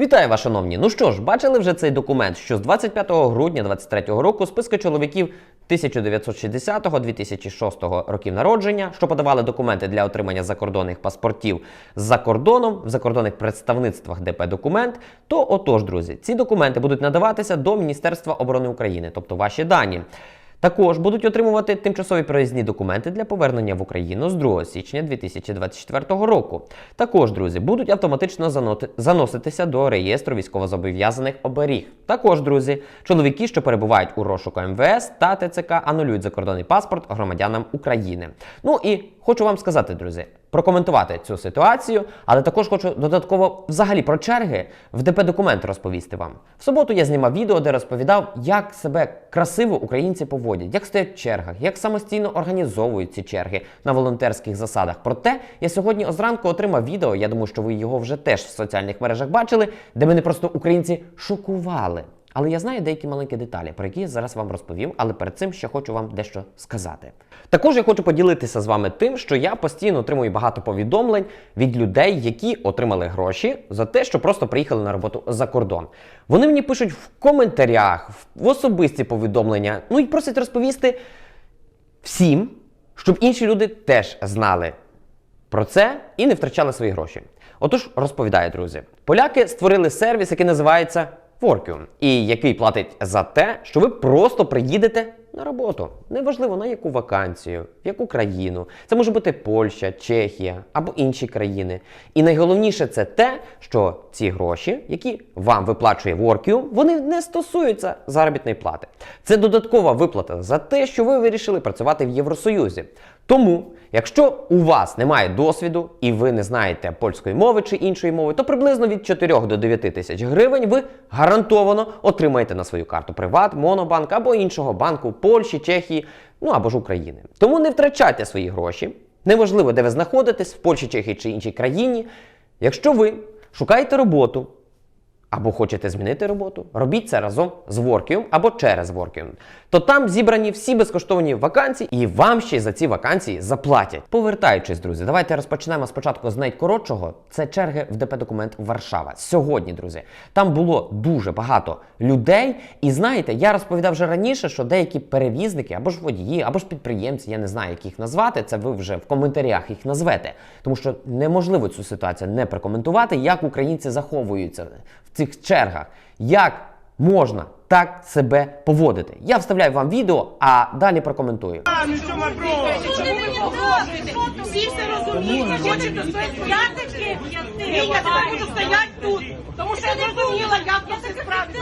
Вітаю вас, шановні! Ну що ж, бачили вже цей документ, що з 25 грудня 23 року списки чоловіків 1960-2006 років народження, що подавали документи для отримання закордонних паспортів за кордоном в закордонних представництвах ДП документ, то отож, друзі, ці документи будуть надаватися до Міністерства оборони України, тобто ваші дані. Також будуть отримувати тимчасові проїзні документи для повернення в Україну з 2 січня 2024 року. Також, друзі, будуть автоматично заноситися до реєстру військовозобов'язаних оберіг. Також, друзі, чоловіки, що перебувають у розшуку МВС та ТЦК, анулюють закордонний паспорт громадянам України. Ну і хочу вам сказати, друзі, прокоментувати цю ситуацію, але також хочу додатково взагалі про черги в ДП документ розповісти вам. В суботу я знімав відео, де розповідав, як себе красиво українці поводять, як стоять в чергах, як самостійно організовують ці черги на волонтерських засадах. Проте я сьогодні зранку отримав відео. Я думаю, що ви його вже теж в соціальних мережах бачили, де мене просто українці шокували. Але я знаю деякі маленькі деталі, про які я зараз вам розповім, але перед цим ще хочу вам дещо сказати. Також я хочу поділитися з вами тим, що я постійно отримую багато повідомлень від людей, які отримали гроші за те, що просто приїхали на роботу за кордон. Вони мені пишуть в коментарях, в особисті повідомлення, ну і просять розповісти всім, щоб інші люди теж знали про це і не втрачали свої гроші. Отож, розповідаю, друзі, поляки створили сервіс, який називається Workium, і який платить за те, що ви просто приїдете на роботу. Неважливо на яку вакансію, в яку країну. Це може бути Польща, Чехія або інші країни. І найголовніше це те, що ці гроші, які вам виплачує Workium, вони не стосуються заробітної плати. Це додаткова виплата за те, що ви вирішили працювати в Євросоюзі. Тому, якщо у вас немає досвіду і ви не знаєте польської мови чи іншої мови, то приблизно від 4 до 9 тисяч гривень ви гарантовано отримаєте на свою карту Приват, Монобанк або іншого банку Польщі, Чехії, ну або ж України. Тому не втрачайте свої гроші. Неважливо, де ви знаходитесь, в Польщі, Чехії чи іншій країні. Якщо ви шукаєте роботу, або хочете змінити роботу, робіть це разом з Workium або через Workium. То там зібрані всі безкоштовні вакансії, і вам ще за ці вакансії заплатять. Повертаючись, друзі, давайте розпочнемо спочатку з найкоротшого. Це черги в ДП документ Варшава. Сьогодні, друзі, там було дуже багато людей. І знаєте, я розповідав вже раніше, що деякі перевізники або ж водії, або ж підприємці, я не знаю, як їх назвати. Це ви вже в коментарях їх назвете, тому що неможливо цю ситуацію не прокоментувати, як українці заховуються в цих чергах. Як можна так себе поводити? Я вставляю вам відео, а далі прокоментую. А, ну що Чому ви? Всі все розуміють, хочете стояти. Я так буду стояти тут, тому що я не розуміла, як я це справді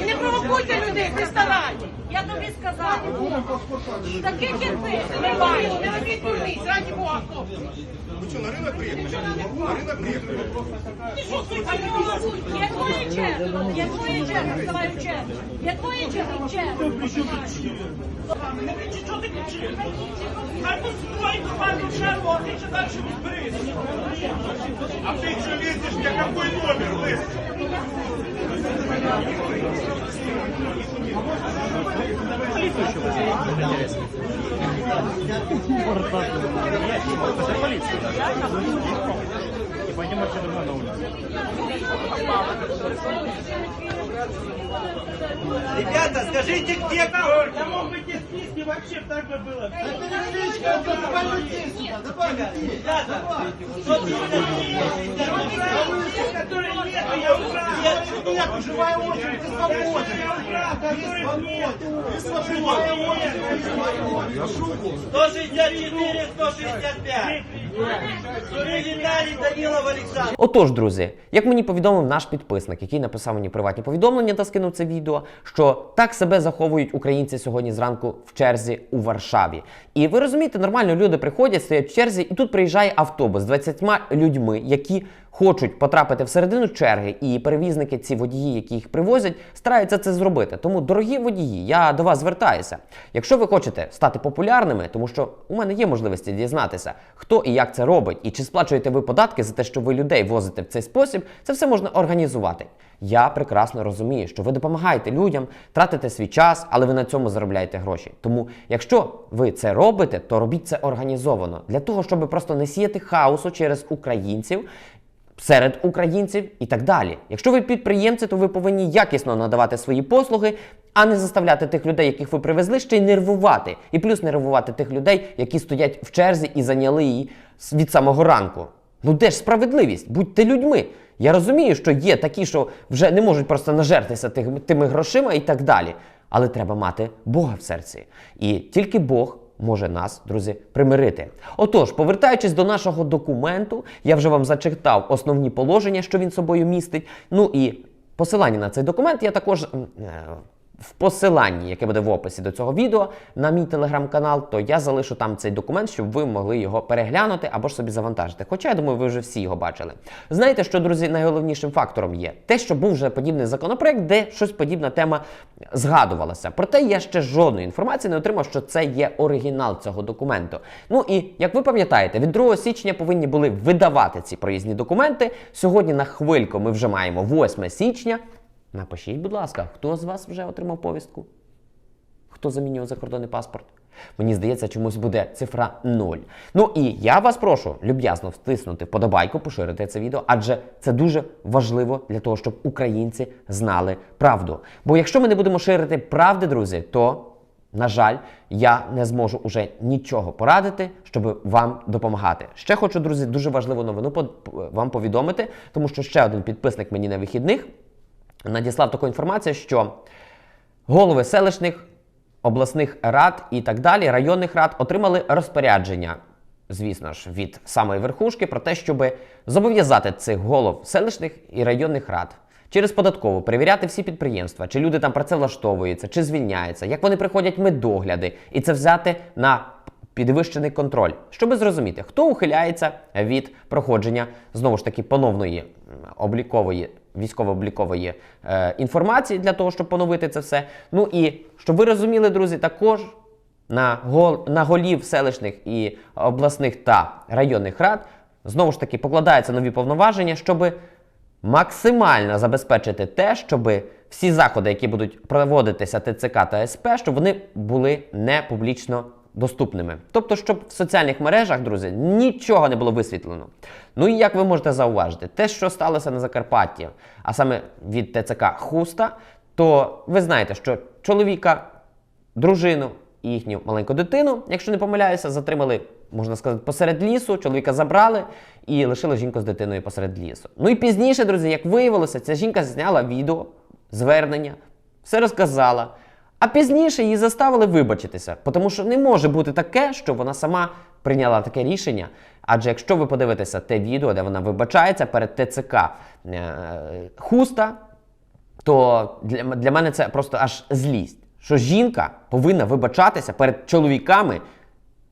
І не провокуйте людей, не старайте. Я тобі сказала. Таких як ви немає, не робіть дурниць, раді Бога, хлопці. Ви що, на ринок приїхали? На ринок приїхали. Ти що, сука, не голосуй? Твоє черга, є твоє черга, в чергу. Є твоє черга, черга. Не кричи, що ти кричиш? Хай тут стой нормальну чергу, а ти ще далі відберись. А ти що лізеш, я какой номер, лист? Ребята, скажите, где кто? Я мог бы те списки, вообще так бы было. Ребята, что ты которые нет, я убрал. Нет, нет, живая очередь, ты свободен. Я убрал, которых нет. Ты свободен. 164, 165. Отож, друзі, як мені повідомив наш підписник, який написав мені приватні повідомлення та скинув це відео, що так себе заховують українці сьогодні зранку в черзі у Варшаві. І ви розумієте, нормально люди приходять, стоять в черзі, і тут приїжджає автобус з 20 людьми, які хочуть потрапити всередину черги, і перевізники, ці водії, які їх привозять, стараються це зробити. Тому, дорогі водії, я до вас звертаюся. Якщо ви хочете стати популярними, тому що у мене є можливості дізнатися, хто і як це робить, і чи сплачуєте ви податки за те, що ви людей возите в цей спосіб, це все можна організувати. Я прекрасно розумію, що ви допомагаєте людям, тратите свій час, але ви на цьому заробляєте гроші. Тому, якщо ви це робите, то робіть це організовано для того, щоб просто не сіяти хаосу через українців. Серед українців і так далі. Якщо ви підприємці, то ви повинні якісно надавати свої послуги, а не заставляти тих людей, яких ви привезли, ще й нервувати. І плюс нервувати тих людей, які стоять в черзі і зайняли її від самого ранку. Ну де ж справедливість? Будьте людьми. Я розумію, що є такі, що вже не можуть просто нажертися тими грошима і так далі. Але треба мати Бога в серці. І тільки Бог може нас, друзі, примирити. Отож, повертаючись до нашого документу, я вже вам зачитав основні положення, що він собою містить. Ну і посилання на цей документ я також. В посиланні, яке буде в описі до цього відео, на мій телеграм-канал, то я залишу там цей документ, щоб ви могли його переглянути або ж собі завантажити. Хоча я думаю, ви вже всі його бачили. Знаєте, що, друзі, найголовнішим фактором є те, що був вже подібний законопроект, де щось подібна тема згадувалася. Проте я ще жодної інформації не отримав, що це є оригінал цього документу. Ну і як ви пам'ятаєте, від 2 січня повинні були видавати ці проїзні документи. Сьогодні на хвильку ми вже маємо 8 січня. Напишіть, будь ласка, хто з вас вже отримав повістку? Хто замінював закордонний паспорт? Мені здається, чомусь буде цифра 0. Ну і я вас прошу люб'язно втиснути вподобайку, поширити це відео, адже це дуже важливо для того, щоб українці знали правду. Бо якщо ми не будемо ширити правди, друзі, то. На жаль, я не зможу уже нічого порадити, щоб вам допомагати. Ще хочу, друзі, дуже важливу новину вам повідомити, тому що ще один підписник мені на вихідних надіслав таку інформацію, що голови селищних, обласних рад і так далі, районних рад отримали розпорядження, звісно ж, від самої верхушки про те, щоб зобов'язати цих голов селищних і районних рад. Через податкову перевіряти всі підприємства, чи люди там працевлаштовуються, чи звільняються, як вони приходять медогляди, і це взяти на підвищений контроль, щоб зрозуміти, хто ухиляється від проходження знову ж таки поновної облікової військово-облікової е, інформації для того, щоб поновити це все. Ну і щоб ви розуміли, друзі, також на, гол, на голів селищних і обласних та районних рад знову ж таки покладаються нові повноваження, щоб максимально забезпечити те, щоб всі заходи, які будуть проводитися ТЦК та СП, щоб вони були не публічно доступними. Тобто, щоб в соціальних мережах, друзі, нічого не було висвітлено. Ну і як ви можете зауважити, те, що сталося на Закарпатті, а саме від ТЦК Хуста, то ви знаєте, що чоловіка, дружину і їхню маленьку дитину, якщо не помиляюся, затримали, можна сказати, посеред лісу. Чоловіка забрали і лишили жінку з дитиною посеред лісу. Ну і пізніше, друзі, як виявилося, ця жінка зняла відео, звернення, все розказала. А пізніше її заставили вибачитися, тому що не може бути таке, що вона сама прийняла таке рішення. Адже якщо ви подивитеся те відео, де вона вибачається перед ТЦК е, Хуста, то для, для мене це просто аж злість, що жінка повинна вибачатися перед чоловіками,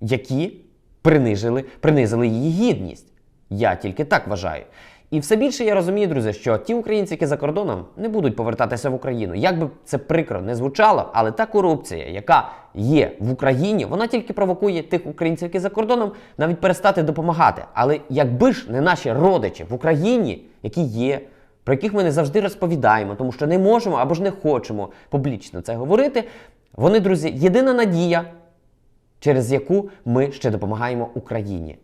які принижили, принизили її гідність. Я тільки так вважаю. І все більше я розумію, друзі, що ті українці, які за кордоном, не будуть повертатися в Україну. Як би це прикро не звучало, але та корупція, яка є в Україні, вона тільки провокує тих українців, які за кордоном, навіть перестати допомагати. Але якби ж не наші родичі в Україні, які є, про яких ми не завжди розповідаємо, тому що не можемо або ж не хочемо публічно це говорити. Вони, друзі, єдина надія, через яку ми ще допомагаємо Україні.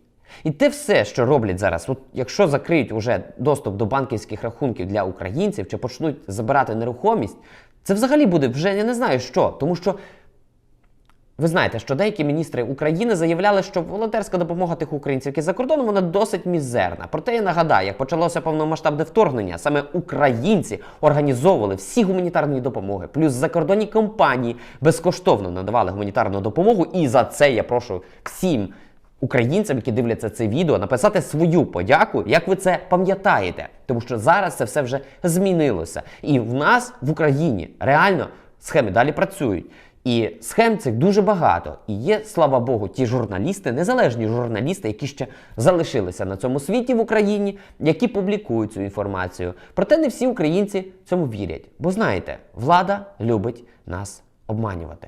І те все, що роблять зараз, от якщо закриють уже доступ до банківських рахунків для українців чи почнуть забирати нерухомість, це взагалі буде вже я не знаю що, тому що ви знаєте, що деякі міністри України заявляли, що волонтерська допомога тих українців, які за кордоном, вона досить мізерна. Проте я нагадаю, як почалося повномасштабне вторгнення, саме українці організовували всі гуманітарні допомоги, плюс закордонні компанії безкоштовно надавали гуманітарну допомогу. І за це я прошу всім українцям, які дивляться це відео, написати свою подяку, як ви це пам'ятаєте, тому що зараз це все вже змінилося. І в нас в Україні реально схеми далі працюють. І схем цих дуже багато. І є, слава Богу, ті журналісти, незалежні журналісти, які ще залишилися на цьому світі в Україні, які публікують цю інформацію. Проте не всі українці цьому вірять. Бо знаєте, влада любить нас обманювати.